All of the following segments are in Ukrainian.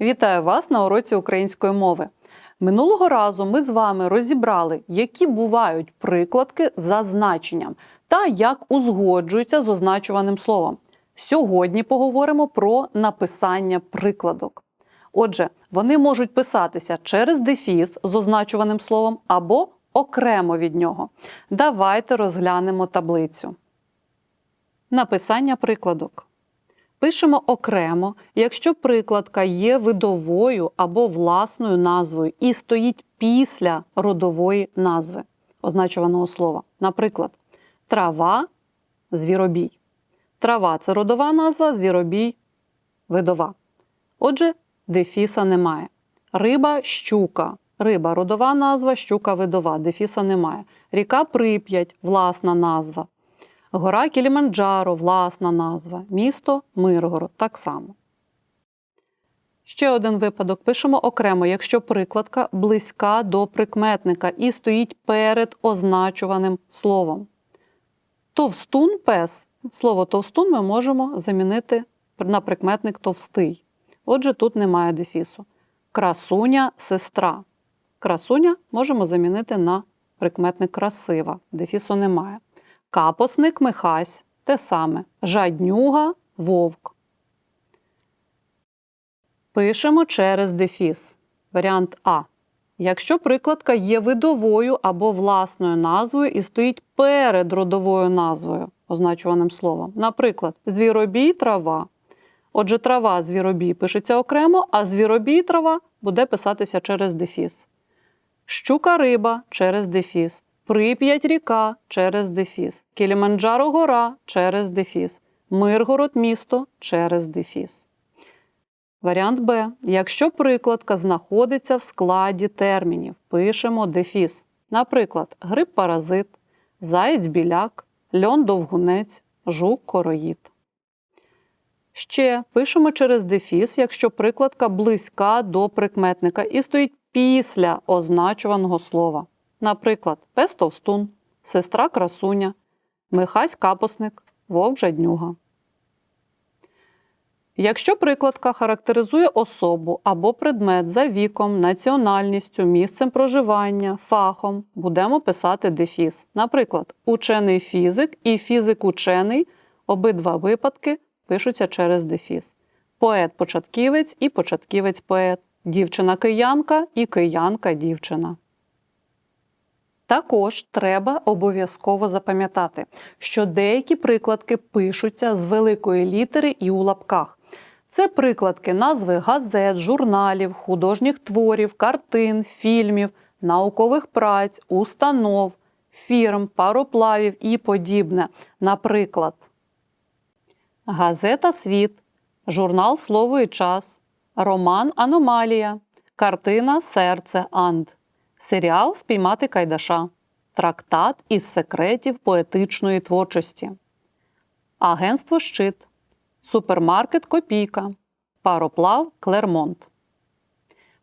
Вітаю вас на уроці української мови. Минулого разу ми з вами розібрали, які бувають прикладки за значенням та як узгоджуються з означуваним словом. Сьогодні поговоримо про написання прикладок. Отже, вони можуть писатися через дефіс з означуваним словом або окремо від нього. Давайте розглянемо таблицю. Написання прикладок. Пишемо окремо, якщо прикладка є видовою або власною назвою і стоїть після родової назви означуваного слова. Наприклад, трава, звіробій. Трава це родова назва, звіробій видова. Отже, дефіса немає. Риба щука. Риба родова назва, щука видова, дефіса немає. Ріка Прип'ять власна назва. Гора Кіліманджаро власна назва. Місто Миргород так само. Ще один випадок пишемо окремо, якщо прикладка близька до прикметника і стоїть перед означуваним словом. Товстун пес. Слово товстун ми можемо замінити на прикметник товстий. Отже, тут немає дефісу. Красуня сестра. Красуня можемо замінити на прикметник красива. Дефісу немає. Капосник Михась те саме. Жаднюга вовк. Пишемо через дефіс. Варіант А. Якщо прикладка є видовою або власною назвою і стоїть перед родовою назвою, означуваним словом. Наприклад, звіробій трава. Отже, трава звіробій пишеться окремо, а звіробій трава буде писатися через дефіс. Щука риба через дефіс. Прип'ять ріка через дефіс. Кіліманджаро гора через дефіс. Миргород місто через дефіс. Варіант Б. Якщо прикладка знаходиться в складі термінів, пишемо дефіс. Наприклад, гриб паразит, заєць біляк, льон довгунець, жук короїд. Ще пишемо через дефіс, якщо прикладка близька до прикметника і стоїть після означуваного слова. Наприклад, пес товстун, сестра красуня, Михась капосник, вовк жаднюга. Якщо прикладка характеризує особу або предмет за віком, національністю, місцем проживання, фахом, будемо писати дефіс. Наприклад, учений фізик і фізик-учений обидва випадки пишуться через дефіс. Поет-початківець і початківець-поет, дівчина-киянка і киянка-дівчина. Також треба обов'язково запам'ятати, що деякі прикладки пишуться з великої літери і у лапках. Це прикладки назви газет, журналів, художніх творів, картин, фільмів, наукових праць, установ, фірм, пароплавів і подібне. Наприклад, газета Світ, журнал Слово і час, роман Аномалія, картина Серце Анд, серіал Спіймати Кайдаша, трактат із секретів поетичної творчості, Агентство Щит, Супермаркет Копійка, Пароплав Клермонт.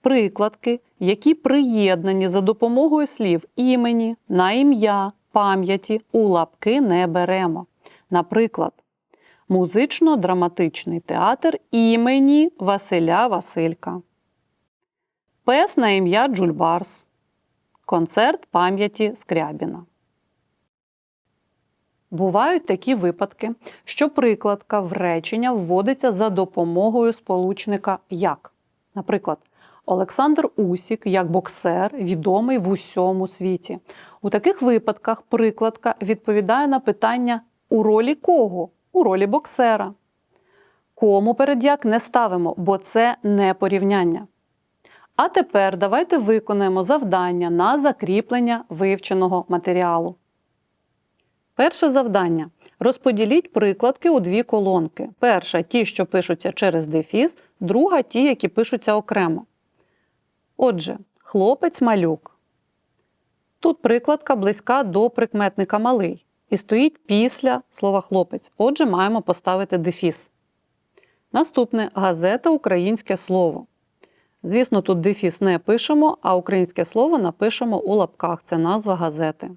Прикладки, які приєднані за допомогою слів імені, на ім'я, пам'яті у лапки не беремо. Наприклад, музично-драматичний театр імені Василя Василька. Пес на ім'я Джульбарс. Концерт пам'яті Скрябіна. Бувають такі випадки, що прикладка в речення вводиться за допомогою сполучника як. Наприклад, Олександр Усік, як боксер, відомий в усьому світі. У таких випадках прикладка відповідає на питання у ролі кого? У ролі боксера. Кому перед як не ставимо, бо це не порівняння. А тепер давайте виконаємо завдання на закріплення вивченого матеріалу. Перше завдання. Розподіліть прикладки у дві колонки. Перша ті, що пишуться через дефіс, друга ті, які пишуться окремо. Отже, хлопець малюк. Тут прикладка близька до прикметника малий і стоїть після слова хлопець. Отже, маємо поставити дефіс. Наступне газета Українське слово. Звісно, тут дефіс не пишемо, а українське слово напишемо у лапках. Це назва газети.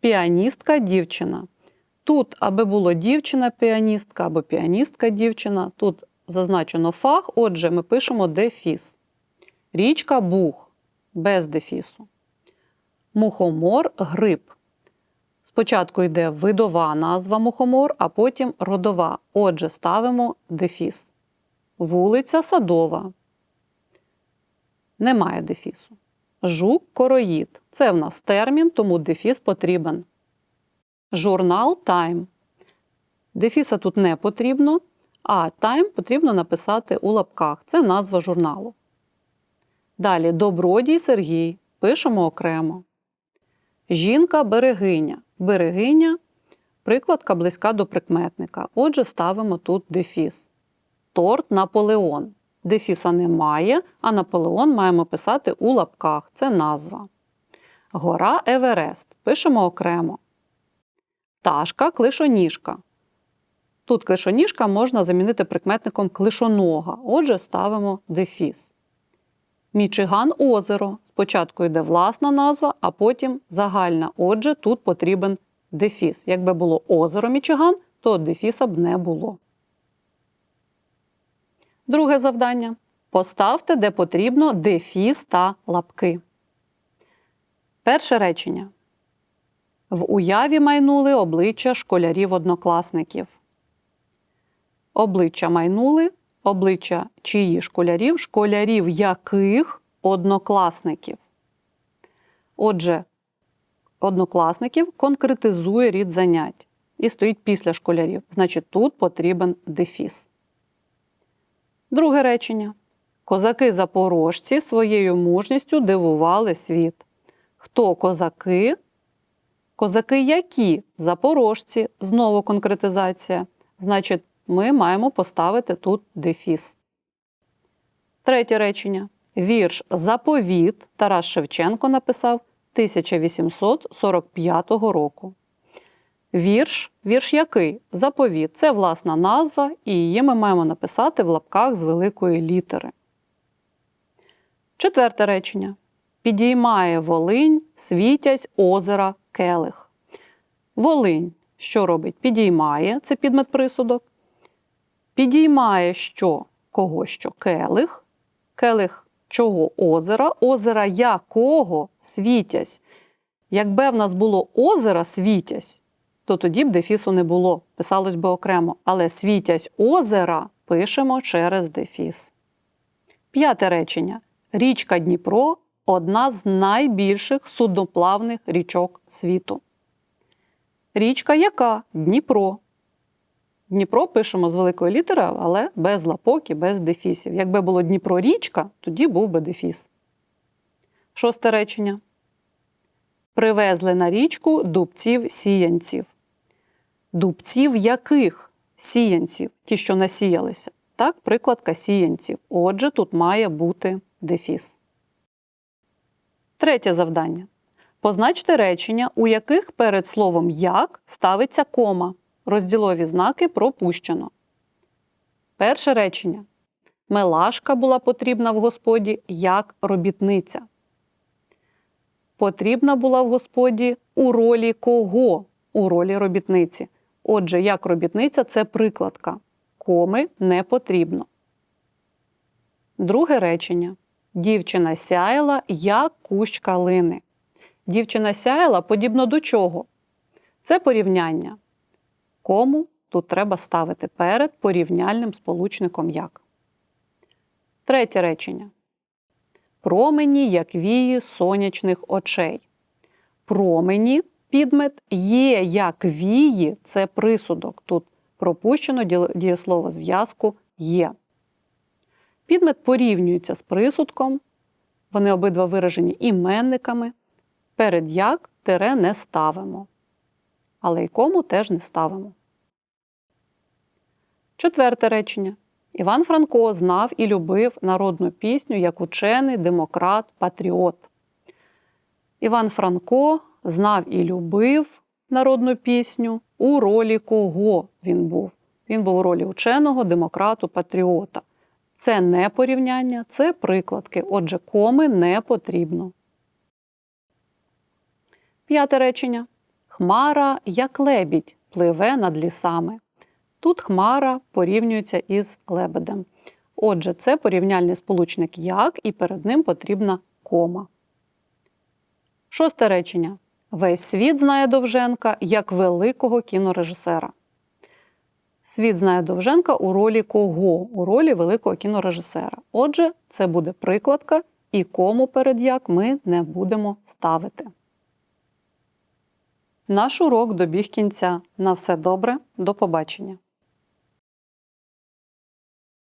Піаністка дівчина. Тут, аби було дівчина-піаністка або піаністка дівчина, тут зазначено фах, отже, ми пишемо дефіс. Річка Буг без дефісу. Мухомор гриб. Спочатку йде видова назва мухомор, а потім родова. Отже, ставимо дефіс. Вулиця Садова. Немає дефісу. Жук короїд. Це в нас термін, тому дефіс потрібен. Журнал Time. Дефіса тут не потрібно, а Time потрібно написати у лапках. Це назва журналу. Далі Добродій Сергій. Пишемо окремо. Жінка берегиня. Берегиня прикладка близька до прикметника. Отже, ставимо тут дефіс. Торт Наполеон. Дефіса немає, а Наполеон маємо писати у лапках. Це назва. Гора Еверест. Пишемо окремо. Пташка клишоніжка. Тут клишоніжка можна замінити прикметником клишонога. Отже, ставимо дефіс. Мічиган озеро. Спочатку йде власна назва, а потім загальна. Отже, тут потрібен дефіс. Якби було озеро Мічиган, то дефіса б не було. Друге завдання. Поставте, де потрібно, дефіс та лапки. Перше речення. В уяві майнули обличчя школярів-однокласників. Обличчя майнули, обличчя чиї школярів, школярів яких однокласників. Отже, однокласників конкретизує рід занять і стоїть після школярів. Значить, тут потрібен дефіс. Друге речення. Козаки запорожці своєю мужністю дивували світ. Хто козаки? Козаки які? Запорожці. Знову конкретизація. Значить, ми маємо поставити тут дефіс. Третє речення. Вірш Заповіт Тарас Шевченко написав 1845 року. Вірш, вірш який? Заповіт. Це власна назва, і її ми маємо написати в лапках з великої літери. Четверте речення. Підіймає Волинь, світязь озера, келих. Волинь що робить? Підіймає це підмет присудок. Підіймає що? Кого що? Келих. Келих чого озера? Озера якого світязь. Якби в нас було озера світязь, то тоді б дефісу не було, писалось би окремо. Але світязь озера пишемо через дефіс. П'яте речення. Річка Дніпро одна з найбільших судноплавних річок світу. Річка яка? Дніпро. Дніпро пишемо з великої літери, але без лапок і без дефісів. Якби було Дніпро річка, тоді був би дефіс. Шосте речення. Привезли на річку дубців сіянців. Дубців яких сіянців? Ті, що насіялися. Так, прикладка сіянців. Отже, тут має бути дефіс. Третє завдання. Позначте речення, у яких перед словом як ставиться кома. Розділові знаки пропущено. Перше речення. Мелашка була потрібна в господі як робітниця. Потрібна була в господі у ролі кого? У ролі робітниці. Отже, як робітниця це прикладка. Коми не потрібно. Друге речення. Дівчина сяяла як кущ калини. Дівчина сяяла подібно до чого? Це порівняння. Кому тут треба ставити перед порівняльним сполучником як. Третє речення. Промені, як вії сонячних очей. Промені підмет є як вії це присудок. Тут пропущено дієслово зв'язку є. Підмет порівнюється з присудком. Вони обидва виражені іменниками. Перед як тире не ставимо. Але й кому теж не ставимо. Четверте речення. Іван Франко знав і любив народну пісню як учений, демократ, патріот. Іван Франко знав і любив народну пісню у ролі кого він був. Він був у ролі ученого, демократу, патріота. Це не порівняння, це прикладки. Отже, коми не потрібно. П'яте речення. Хмара, як лебідь, пливе над лісами. Тут хмара порівнюється із лебедем. Отже, це порівняльний сполучник як, і перед ним потрібна кома. Шосте речення. Весь світ знає Довженка як великого кінорежисера. Світ знає Довженка у ролі кого? У ролі великого кінорежисера. Отже, це буде прикладка, і кому перед як ми не будемо ставити. Наш урок добіг кінця. На все добре, до побачення.